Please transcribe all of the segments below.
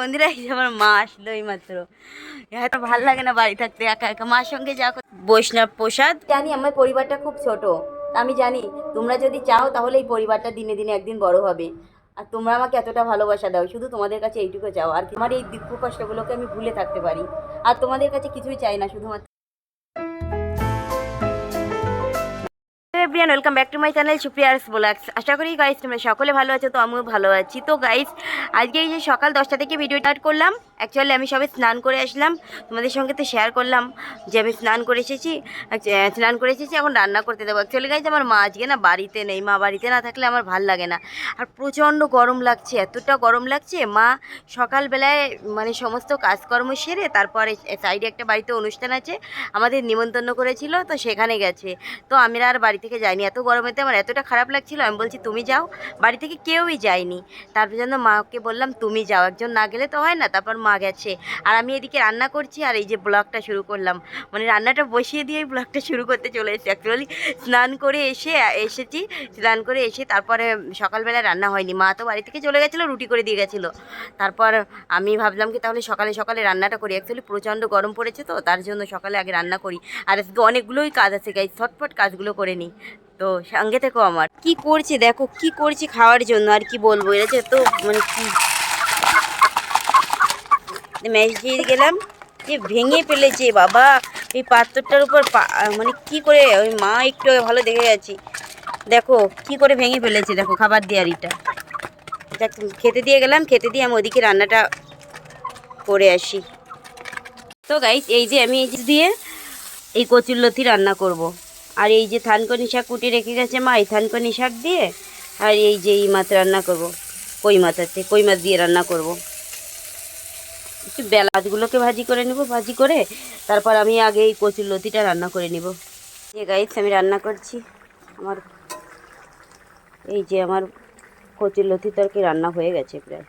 বন্ধুরা, এই আমার মা আসলো এই মাত্র এত ভালো লাগে না বাড়ি থাকতে, একা একা। মার সঙ্গে যা বৈষ্ণব প্রসাদ। জানি আমার পরিবারটা খুব ছোট আমি জানি, তোমরা যদি চাও তাহলে এই পরিবারটা দিনে দিনে একদিন বড় হবে। আর তোমরা আমাকে এতটা ভালোবাসা দাও, শুধু তোমাদের কাছে এইটুকু চাও। আর আমার এই দুঃখ কষ্টগুলোকে আমি ভুলে থাকতে পারি। আর তোমাদের কাছে কিছুই চাই না, শুধুমাত্র everyone welcome back to my channel Supriya's blogs. আশা করি গাইস তোমরা সকলে ভালো আছো, তো আমিও ভালো আছি। তো গাইস আজকে এই যে সকাল দশটা থেকে ভিডিও স্টার্ট করলাম অ্যাকচুয়ালি আমি সবে স্নান করে আসলাম। তোমাদের সঙ্গে তো শেয়ার করলাম যে আমি স্নান করে এসেছি। স্নান করে এসেছি, এখন রান্না করতে দেবো অ্যাকচুয়ালি গাইস আমার মা আজকে না বাড়িতে নেই। মা বাড়িতে না থাকলে আমার ভালো লাগে না। আর প্রচণ্ড গরম লাগছে, এতটা গরম লাগছে। মা সকালবেলায় মানে সমস্ত কাজকর্ম সেরে তারপরে সাইডে একটা বাড়িতে অনুষ্ঠান আছে, আমাদের নিমন্ত্রণ করেছিল, তো সেখানে গেছে। তো আমি আর বাড়ি থেকে যাইনি। এত গরমেতে আমার এতটা খারাপ লাগছিল। আমি বলছি, তুমি যাও। বাড়ি থেকে কেউই যায়নি। তারপর যেন মাকে বললাম, তুমি যাও। একজন না গেলে তো হয় না। তারপর মা গেছে। আর আমি এদিকে রান্না করছি আর এই যে ব্লগটা শুরু করলাম। মানে রান্নাটা বসিয়ে দিয়ে এই ব্লগটা শুরু করতে চলে এসেছি। অ্যাকচুয়ালি স্নান করে এসে, এসেছি। স্নান করে এসে তারপরে সকালবেলা রান্না হয়নি। মা তো বাড়ি থেকে চলে গেছিল, রুটি করে দিয়ে গেছিল। তারপর আমি ভাবলাম কি তাহলে সকালে সকালে রান্নাটা করি। অ্যাকচুয়ালি প্রচণ্ড গরম পড়েছে তো, তার জন্য সকালে আগে রান্না করি। আর আজকে অনেকগুলোই কাজ আছে গাই ছটফট কাজগুলো করে নিই। তো সঙ্গে থেকো আমার। কি করছে দেখো, কি করছে খাওয়ার জন্য আর কি বলব? এটা তো মানে কি ম্যাচ দিয়ে গেলাম, যে ভেঙে ফেলেছে, বাবা এই পাত্রটার উপর মানে কি করে, ওই মা একটু ভালো দেখে গেছি দেখো, কি করে ভেঙে ফেলেছে, দেখো, খাবার দেওয়ারিটা দেখ খেতে দিয়ে গেলাম, খেতে দিয়ে আমি ওদিকে রান্নাটা করে আসি তো গাইস এই যে আমি এই দিয়ে এই কচুর লতি রান্না করব। আর এই যে থানকনি শাক কুটি রেখে গেছে মা, এই থানকনি শাক দিয়ে আর এই যে এই মাছ রান্না করব। কই মাছ আছে কই মাছ দিয়ে রান্না করব। একটু বেলাতগুলোকে ভাজি করে নেব, ভাজি করে তারপর আমি আগে এই কচুর লতিটা রান্না করে নেব। যে গাইস আমি রান্না করছি। আমার এই যে আমার কচুর লতি তরকারি রান্না হয়ে গেছে প্রায়।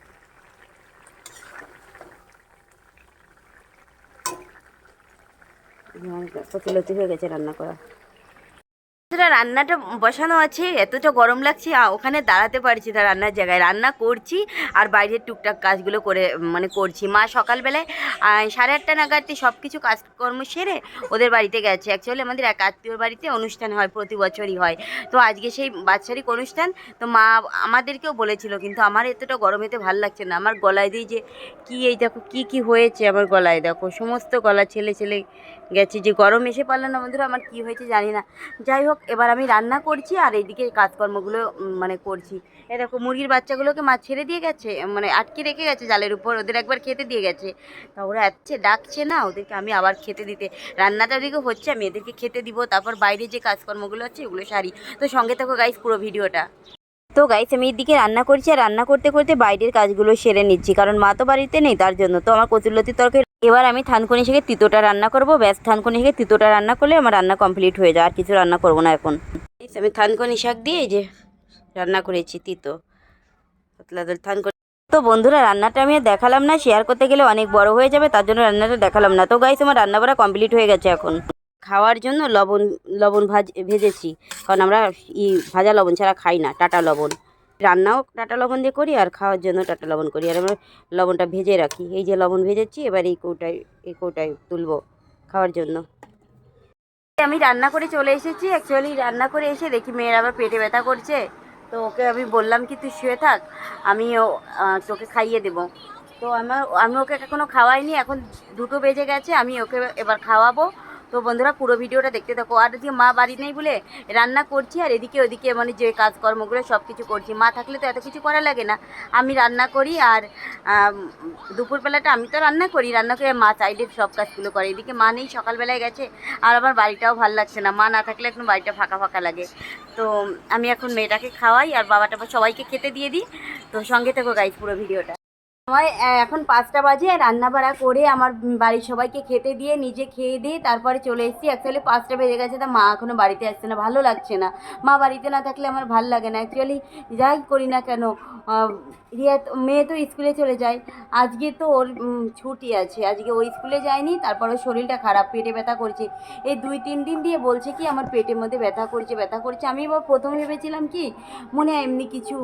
কচুর লতি হয়ে গেছে রান্না করা। বন্ধুরা, রান্নাটা বসানো আছে এতটা গরম লাগছে ওখানে দাঁড়াতে পারছি না রান্নার জায়গায়। রান্না করছি আর বাইরের টুকটাক কাজগুলো করে মানে করছি। মা সকালবেলায় সাড়ে আটটা নাগাদ সব কিছু কাজকর্ম সেরে ওদের বাড়িতে গেছে। অ্যাকচুয়ালি আমাদের এক আত্মীয়র বাড়িতে অনুষ্ঠান হয় প্রতি বছরই হয়। তো আজকে সেই বাৎসরিক অনুষ্ঠান তো মা আমাদেরকেও বলেছিল কিন্তু আমার এতটা গরমেতে ভালো লাগছে না। আমার গলায় দিয়ে যে কি এই দেখো কি কি হয়েছে আমার গলায় দেখো। সমস্ত গলা ছেলে ছেলে গেছে। যে গরম এসে পারল না বন্ধুরা আমার কি হয়েছে জানি না। যাই হোক এবার আমি রান্না করছি আর এইদিকে কাজকর্মগুলো মানে করছি। এ দেখো, মুরগির বাচ্চাগুলোকে মা ছেড়ে দিয়ে গেছে মানে আটকে রেখে গেছে জালের উপর, ওদের একবার খেতে দিয়ে গেছে। তা ওরা এচ্ছে ডাকছে না, ওদেরকে আমি আবার খেতে দিতে। রান্নাটা ওদিকে হচ্ছে, আমি এদেরকে খেতে দিব, তারপর বাইরে যে কাজকর্মগুলো আছে ওগুলো সারি। তো সঙ্গে থাকো গাইস পুরো ভিডিওটা। তো গাইস আমি এদিকে রান্না করছি, আর রান্না করতে করতে বাইরের কাজগুলো সেরে নিচ্ছি, কারণ মা তো বাড়িতে নেই, তার জন্য। তো আমার কচুরলতি তরকারি এবার আমি থানকুনি শিখে তিতোটা রান্না করব। ব্যাস থানকুনি শিখে তিতোটা রান্না করলে আমার রান্না কমপ্লিট হয়ে যায়। আর কিছু রান্না করব না এখন। আমি থানকুনি শাক দিয়ে এই যে রান্না করেছি তিতো। পাতলা দল থানকুনি তো বন্ধুরা রান্নাটা আমি আর দেখালাম না। শেয়ার করতে গেলে অনেক বড় হয়ে যাবে তার জন্য রান্নাটা দেখালাম না। তো গাইস আমার রান্না বাড়া কমপ্লিট হয়ে গেছে এখন। খাওয়ার জন্য লবণ লবণ ভাজ ভেজেছি। কারণ আমরা ই ভাজা লবণ ছাড়া খাই না টাটা লবণ। রান্নাও টাটা লবণ দিয়ে করি আর খাওয়ার জন্য টাটা লবণ করি। আর আমরা লবণটা ভেজে রাখি। এই যে লবণ ভেজেছি, এবার এই কৌটায় এই কৌটায় তুলবো খাওয়ার জন্য। আমি রান্না করে চলে এসেছি। অ্যাকচুয়ালি রান্না করে এসে দেখি মেয়ের আবার পেটে ব্যথা করছে। তো ওকে আমি বললাম কি, তুই শুয়ে থাক আমি তোকে খাইয়ে দেবো। তো আমার, আমি ওকে এখনও খাওয়াইনি, এখন দুটো বেজে গেছে, আমি ওকে এবার খাওয়াবো। তো বন্ধুরা পুরো ভিডিওটা দেখতে থাকো। আর এদিকে মা বাড়ি নেই বলে রান্না করছি, আর এদিকে ওদিকে মানে যে কাজকর্মগুলো সব কিছু করছি। মা থাকলে তো এত কিছু করা লাগে না। আমি রান্না করি আর দুপুরবেলাটা আমি তো রান্না করি। রান্না করে মা সাইডের সব কাজগুলো করে। এদিকে মা নেই, সকালবেলায় গেছে। আর আমার বাড়িটাও ভালো লাগছে না। মা না থাকলে এখন বাড়িটা ফাঁকা ফাঁকা লাগে। তো আমি এখন মেয়েটাকে খাওয়াই আর বাবাটা সবাইকে খেতে দিয়ে দিই। তো সঙ্গে থেকো গাইজ পুরো ভিডিওটা। আহ, এখন পাঁচটা বাজে রান্না বাড়া করে আমার বাড়ির সবাইকে খেতে দিয়ে নিজে খেয়ে দিয়ে তারপরে চলে এসেছি। অ্যাকচুয়ালি পাঁচটা বেজে গেছে তা মা এখনও বাড়িতে আসছে না ভালো লাগছে না। মা বাড়িতে না থাকলে আমার ভালো লাগে না। অ্যাকচুয়ালি যাই করি না কেন রিয়া মেয়ে তো স্কুলে চলে যায়। আজকে তো ওর ছুটি আছে। আজকে ওই স্কুলে যায়নি তারপর ওর শরীরটা খারাপ পেটে ব্যথা করছে। এই দুই তিন দিন দিয়ে বলছে কি আমার পেটের মধ্যে ব্যথা করছে ব্যথা করছে। আমি প্রথমে ভেবেছিলাম কি মনে হয় এমনি কিছু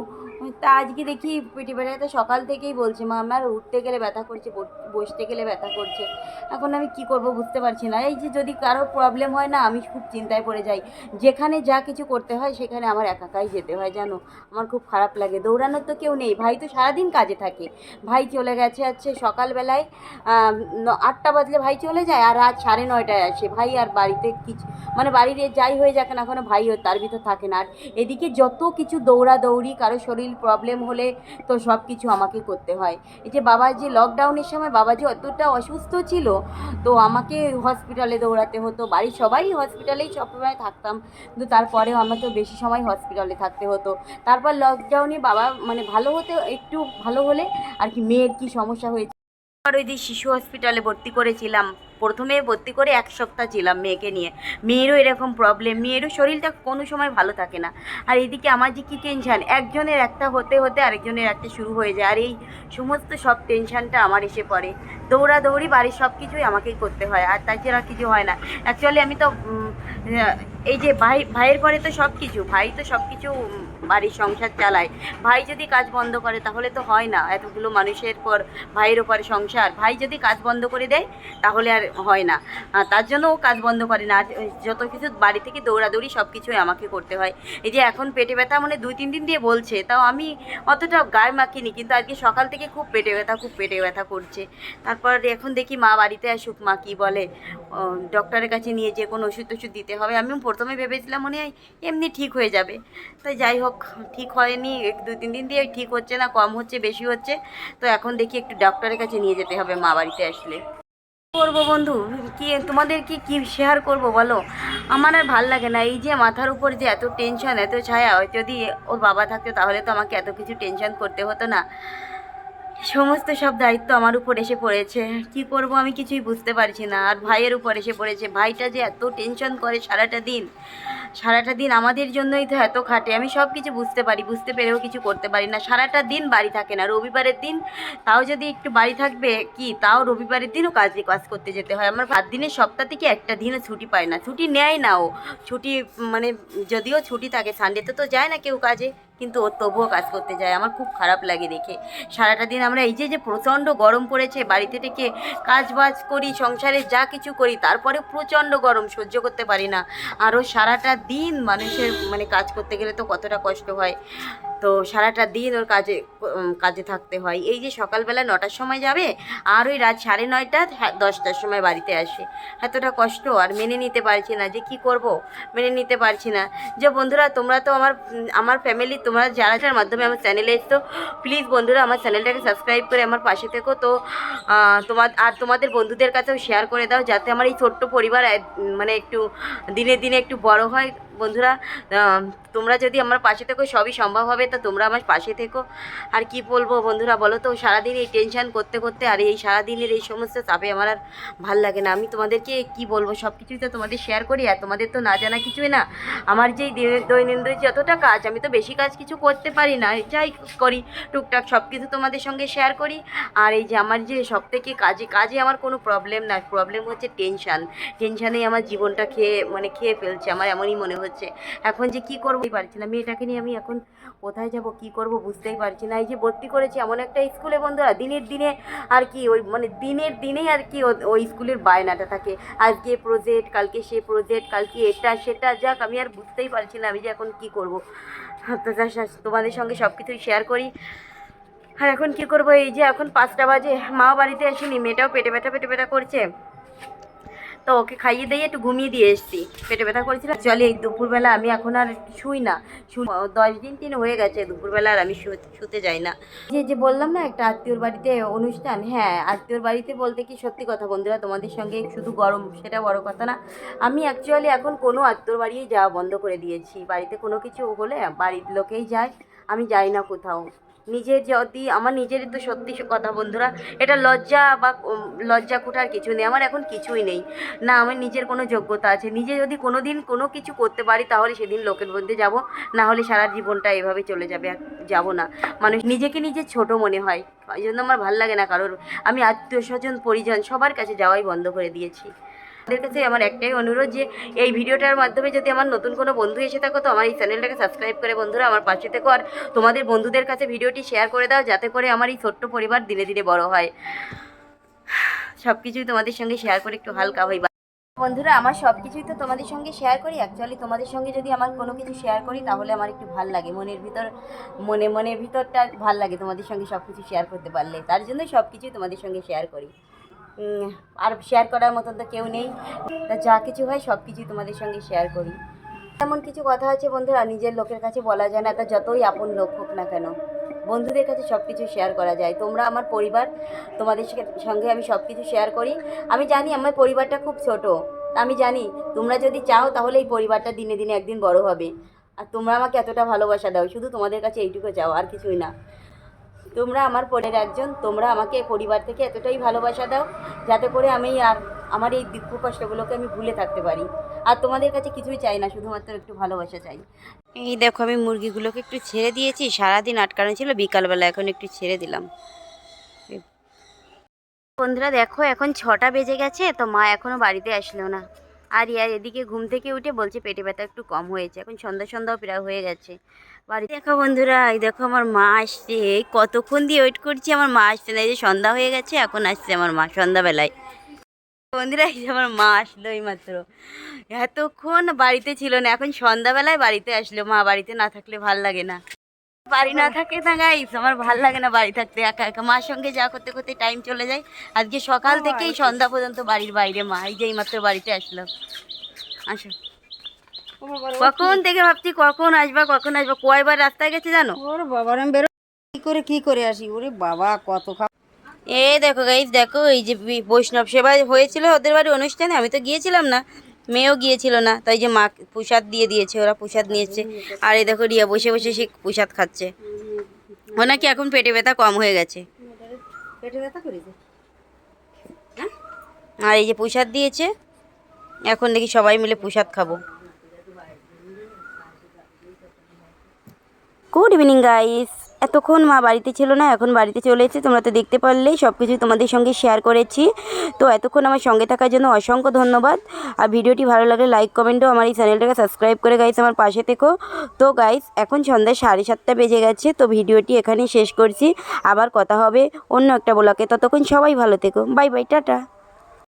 তা আজকে দেখি পেটে ব্যথাটা সকাল থেকেই বলছে, মা আমার উঠতে গেলে ব্যথা করছে বস- বসতে গেলে ব্যথা করছে। এখন আমি কি করব বুঝতে পারছি না। এই যে যদি কারও প্রবলেম হয় না, আমি খুব চিন্তায় পড়ে যাই। যেখানে যা কিছু করতে হয়, সেখানে আমার একাকাই যেতে হয়, জানো? আমার খুব খারাপ লাগে। দৌড়ানোর তো কেউ নেই। ভাই তো সারাদিন কাজে থাকে। ভাই চলে গেছে আছে সকালবেলায় আটটা বাজলে ভাই চলে যায় আর রাত সাড়ে নয়টায় আসে। ভাই আর বাড়িতে কিছু মানে বাড়ির যাই হয়ে যাক না কোনো, ভাই তার ভিতর থাকে না। আর এদিকে যত কিছু দৌড়াদৌড়ি, কারও শরীর প্রবলেম হলে তো সব কিছু আমাকে করতে হয়। এই যে বাবা যে লকডাউনের সময় বাবা যে অতটা অসুস্থ ছিল, তো আমাকে হসপিটালে দৌড়াতে হতো। বাড়ির সবাই হসপিটালেই সবসময় থাকতাম। কিন্তু তারপরেও আমাকে বেশি সময় হসপিটালে থাকতে হতো। তারপর লকডাউনে বাবা মানে ভালো হতে, একটু ভালো হলে আর কি মেয়ের কি সমস্যা হয়েছে? আর ওই যে শিশু হসপিটালে ভর্তি করেছিলাম। প্রথমে ভর্তি করে এক সপ্তাহ ছিলাম মেয়েকে নিয়ে। মেয়েরও এরকম প্রবলেম মেয়েরও শরীরটা কোনো সময় ভালো থাকে না। আর এদিকে আমার যে কী টেনশান একজনের একটা হতে হতে আরেকজনের একটা শুরু হয়ে যায়। আর এই সমস্ত সব টেনশানটা আমার এসে পড়ে। দৌড়াদৌড়ি বাড়ির সব কিছুই আমাকেই করতে হয়। আর তাছাড়া কিছু হয় না। অ্যাকচুয়ালি আমি তো এই যে ভাই, ভাইয়ের পরে তো সব কিছু, ভাই তো সব কিছু বাড়ির সংসার চালায়। ভাই যদি কাজ বন্ধ করে, তাহলে তো হয় না। এতগুলো মানুষের পর ভাইয়ের ওপরে সংসার। ভাই যদি কাজ বন্ধ করে দেয়, তাহলে আর হয় না। তার জন্য ও কাজ বন্ধ করে না। যত কিছু বাড়ি থেকে দৌড়াদৌড়ি সব কিছুই আমাকে করতে হয়। এই যে এখন পেটে ব্যথা মানে দুই তিন দিন দিয়ে বলছে, তাও আমি অতটা গায়ে মাখিনি। কিন্তু আজকে সকাল থেকে খুব পেটে ব্যথা, খুব পেটে ব্যথা করছে। তারপর এখন দেখি মা বাড়িতে আসুক, মা কী বলে। ডক্টরের কাছে নিয়ে যে কোনো ওষুধ টষুধ দিতে হবে। আমি প্রথমে ভেবেছিলাম মনে হয় এমনি ঠিক হয়ে যাবে। তাই যাই হোক ঠিক হয়নি, এক দু তিন দিন দিয়ে ঠিক হচ্ছে না, কম হচ্ছে, বেশি হচ্ছে। তো এখন দেখি একটু ডক্টরের কাছে নিয়ে যেতে হবে মা বাড়িতে আসলে। করব বন্ধু? কি, তোমাদের কি কি শেয়ার করব বলো? আমার আর ভালো লাগে না, এই যে মাথার উপর যে এত টেনশন এত ছায়া হয় যদি ওর বাবা থাকতো তাহলে তো আমাকে এত কিছু টেনশন করতে হতো না। সমস্ত সব দায়িত্ব আমার উপর এসে পড়েছে, কি করব আমি কিছুই বুঝতে পারছি না। আর ভাইয়ের উপর এসে পড়েছে, ভাইটা যে এত টেনশন করে সারাটা দিন। সারাটা দিন আমাদের জন্যই তো এত খাটে। আমি সব কিছু বুঝতে পারি, বুঝতে পেরেও কিছু করতে পারি না। সারাটা দিন বাড়ি থাকে না, রবিবারের দিন তাও যদি একটু বাড়ি থাকবে কি, তাও রবিবারের দিনও কাজে কাজ করতে যেতে হয়। আমার পাঁচ দিনের সপ্তাহ থেকে একটা দিনও ছুটি পায় না? ছুটি নেয় না ও। ছুটি মানে যদিও ছুটি থাকে, সানডেতে তো যায় না কেউ কাজে, কিন্তু ও তবুও কাজ করতে যায়। আমার খুব খারাপ লাগে দেখে। সারাটা দিন আমরা এই যে যে প্রচণ্ড গরম পড়েছে, বাড়িতে থেকে কাজ বাজ করি, সংসারে যা কিছু করি তারপরে প্রচণ্ড গরম সহ্য করতে পারি না। আরও সারাটা দিন মানুষের মানে কাজ করতে গেলে তো কতটা কষ্ট হয়। তো সারাটা দিন ওর কাজে কাজে থাকতে হয়। এই যে সকালবেলা নটার সময় যাবে আর ওই রাত সাড়ে নয়টা হ্যাঁ, দশটার সময় বাড়িতে আসে। এতটা কষ্ট আর মেনে নিতে পারছি না যে কি করব মেনে নিতে পারছি না। যে বন্ধুরা তোমরা তো আমার আমার ফ্যামিলি তোমরা যারা মাধ্যমে আমার চ্যানেলে এসছো প্লিজ বন্ধুরা আমার চ্যানেলটাকে সাবস্ক্রাইব করে আমার পাশে থেকো। তো তোমার আর তোমাদের বন্ধুদের কাছেও শেয়ার করে দাও যাতে আমার এই ছোট্ট পরিবার মানে একটু দিনে দিনে একটু বড় হয়। it বন্ধুরা তোমরা যদি আমার পাশে থেকো, সবই সম্ভব হবে, তো তোমরা আমার পাশে থেকো। আর কি বলব বন্ধুরা, বলো তো, সারাদিন এই টেনশান করতে করতে আর এই সারাদিনের এই সমস্ত চাপে আমার আর ভালো লাগে না। আমি তোমাদেরকে কি বলব সব কিছুই তো তোমাদের শেয়ার করি, আর তোমাদের তো না জানা কিছুই না। আমার যেই দৈনন্দিন যতটা কাজ, আমি তো বেশি কাজ কিছু করতে পারি না, যাই করি, টুকটাক সব কিছু তোমাদের সঙ্গে শেয়ার করি। আর এই যে আমার যে সব থেকে কাজে কাজে আমার কোনো প্রবলেম না প্রবলেম হচ্ছে টেনশান টেনশানেই আমার জীবনটা খেয়ে মানে খেয়ে ফেলছে, আমার এমনই মনে হচ্ছে। এখন যে কি করবোই পারছি না। মেয়েটাকে নিয়ে আমি এখন কোথায় যাব, কি করব বুঝতেই পারছি না। এই যে ভর্তি করেছি এমন একটা স্কুলে বন্ধুরা, দিনের দিনে আর কি ওই মানে দিনের দিনেই আর কি ওই স্কুলের বায়নাটা থাকে। আজকে প্রজেক্ট কালকে সে প্রজেক্ট কালকে এটা, সেটা, যাক, আমি আর বুঝতেই পারছি না আমি যে এখন কি করব। তো তোমাদের সঙ্গে সব কিছুই শেয়ার করি। আর এখন কি করব? এই যে এখন পাঁচটা বাজে মাও বাড়িতে আসেনি, মেয়েটাও পেটে ব্যথা পেটে ব্যথা করছে। তো ওকে খাইয়ে দিয়ে একটু ঘুমিয়ে দিয়ে এসেছি। পেটে ব্যথা করেছিল। চলে, এই দুপুরবেলা আমি এখন আর শুই না। দশ দিন তিন হয়ে গেছে, দুপুরবেলা আর আমি শুতে যাই না। যে যে বললাম না, একটা আত্মীয়র বাড়িতে অনুষ্ঠান হ্যাঁ আত্মীয়র বাড়িতে বলতে কি সত্যি কথা বন্ধুরা, তোমাদের সঙ্গে শুধু গরম, সেটা বড় কথা না। আমি অ্যাকচুয়ালি এখন কোনো আত্মীয়র বাড়িই যাওয়া বন্ধ করে দিয়েছি। বাড়িতে কোনো কিছু হলে বাড়ির লোকেই যায়, আমি যাই না কোথাও। নিজের যদি, আমার নিজেরই তো সত্যি কথা বন্ধুরা, এটা লজ্জা বা লজ্জা কোঠার কিছু নেই, আমার এখন কিছুই নেই। না, আমার নিজের কোনো যোগ্যতা আছে। নিজে যদি কোনো দিন কোনো কিছু করতে পারি, তাহলে সেদিন লোকের মধ্যে যাব, না হলে সারা জীবনটা এভাবে চলে যাবে যাব না। মানুষ নিজেকে নিজে ছোট মনে হয়, এই জন্য আমার ভালো লাগে না কারোর। আমি আত্মীয় স্বজন, পরিজন সবার কাছে যাওয়াই বন্ধ করে দিয়েছি। তাদের কাছে আমার একটাই অনুরোধ যে এই ভিডিওটার মাধ্যমে যদি আমার নতুন কোনো বন্ধু এসে থাকো, তো আমার এই চ্যানেলটাকে সাবস্ক্রাইব করে বন্ধুরা আমার পাশে থেকো। আর তোমাদের বন্ধুদের কাছে ভিডিওটি শেয়ার করে দাও, যাতে করে আমার এই ছোট্ট পরিবার দিনে ধীরে বড় হয়। সব কিছুই তোমাদের সঙ্গে শেয়ার করে একটু হালকা হই। বন্ধুরা, আমার সব কিছুই তো তোমাদের সঙ্গে শেয়ার করি। অ্যাকচুয়ালি তোমাদের সঙ্গে যদি আমার কোনো কিছু শেয়ার করি, তাহলে আমার একটু ভালো লাগে। মনের ভিতর, মনে, মনের ভিতরটা ভালো লাগে তোমাদের সঙ্গে সব কিছু শেয়ার করতে পারলে। তার জন্য সব কিছুই তোমাদের সঙ্গে শেয়ার করি। আর শেয়ার করার মতন তো কেউ নেই। তা যা কিছু হয়, সব কিছুই তোমাদের সঙ্গে শেয়ার করি। এমন কিছু কথা আছে বন্ধুরা, নিজের লোকের কাছে বলা যায় না, তা যতই আপন লোক হোক না কেন, বন্ধুদের কাছে সব কিছু শেয়ার করা যায়। তোমরা আমার পরিবার, তোমাদের সঙ্গে- আমি সব কিছু শেয়ার করি। আমি জানি আমার পরিবারটা খুব ছোট আমি জানি, তোমরা যদি চাও তাহলে এই পরিবারটা দিনে দিনে একদিন বড় হবে। আর তোমরা আমাকে এতটা ভালোবাসা দাও, শুধু তোমাদের কাছে এইটুকু চাও, আর কিছুই না। তোমরা আমার পরের একজন, তোমরা আমাকে পরিবার থেকে এতটাই ভালোবাসা দাও যাতে করে আমি আর আমার এই দুঃখ কষ্টগুলোকে আমি ভুলে থাকতে পারি। আর তোমাদের কাছে কিছুই চাই না, শুধুমাত্র একটু ভালোবাসা চাই। এই দেখো, আমি মুরগিগুলোকে একটু ছেড়ে দিয়েছি, সারাদিন আটকানো ছিল, বিকালবেলা এখন একটু ছেড়ে দিলাম। বন্ধুরা দেখো, এখন ছটা বেজে গেছে, তো মা এখনও বাড়িতে আসলো না। আর ইয়ার এদিকে ঘুম থেকে উঠে বলছে পেটে ব্যথা একটু কম হয়েছে। এখন সন্ধ্যা সন্ধ্যাও প্রায় হয়ে গেছে। বাড়ি দেখো বন্ধুরা, এই দেখো আমার মা আসছে। কতক্ষণ দিয়ে ওয়েট করছি আমার মা আসছে না। এই যে সন্ধ্যা হয়ে গেছে, এখন আসছে আমার মা সন্ধ্যাবেলায়। বন্ধুরা, এই যে আমার মা আসলো এই মাত্র। এতক্ষণ বাড়িতে ছিল না, এখন সন্ধ্যাবেলায় বাড়িতে আসলো। মা বাড়িতে না থাকলে ভালো লাগে না। বাড়ি না থাকে না গাইস আমার ভালো লাগে না বাড়ি থাকতে একা একা। মার সঙ্গে যা করতে করতে টাইম চলে যায়। আজকে সকাল থেকেই সন্ধ্যা পর্যন্ত বাড়ির বাইরে মা এই যে এইমাত্র বাড়িতে আসলাম আসো। কখন থেকে ভাবছি কখন আসবা কখন আসবা? কয়বার রাস্তায় গেছে জানো? ওরে বাবা আমি বেরো কি করে কি করে আসি? ওরে বাবা কত খা এ দেখো গাইস দেখো এই যে বৈষ্ণব সেবা হয়েছিল ওদের বাড়ি অনুষ্ঠানে আমি তো গিয়েছিলাম না। মেয়েও গিয়েছিল না তাই যে মা প্রসাদ দিয়ে দিয়েছে ওরা প্রসাদ নিয়েছে। আর এই দেখো রিয়া বসে বসে সে প্রসাদ খাচ্ছে। ও নাকি এখন পেটে ব্যথা কম হয়ে গেছে। পেটে ব্যথা করেছে? আর এই যে প্রসাদ দিয়েছে এখন দেখি সবাই মিলে প্রসাদ খাব। গুড ইভিনিং গাইস এতক্ষণ মা বাড়িতে ছিল না, এখন বাড়িতে চলে এসেছে। তোমরা তো দেখতে পারলেই সব কিছু তোমাদের সঙ্গে শেয়ার করেছি। তো এতক্ষণ আমার সঙ্গে থাকার জন্য অসংখ্য ধন্যবাদ। আর ভিডিওটি ভালো লাগলে লাইক কমেন্টও আমার এই চ্যানেলটাকে সাবস্ক্রাইব করে গাইস আমার পাশে থেকো। তো গাইস এখন সন্ধ্যা সাড়ে সাতটা বেজে গেছে, তো ভিডিওটি এখানেই শেষ করছি। আবার কথা হবে অন্য একটা ব্লকে ততক্ষণ সবাই ভালো থেকো। Bye bye tata.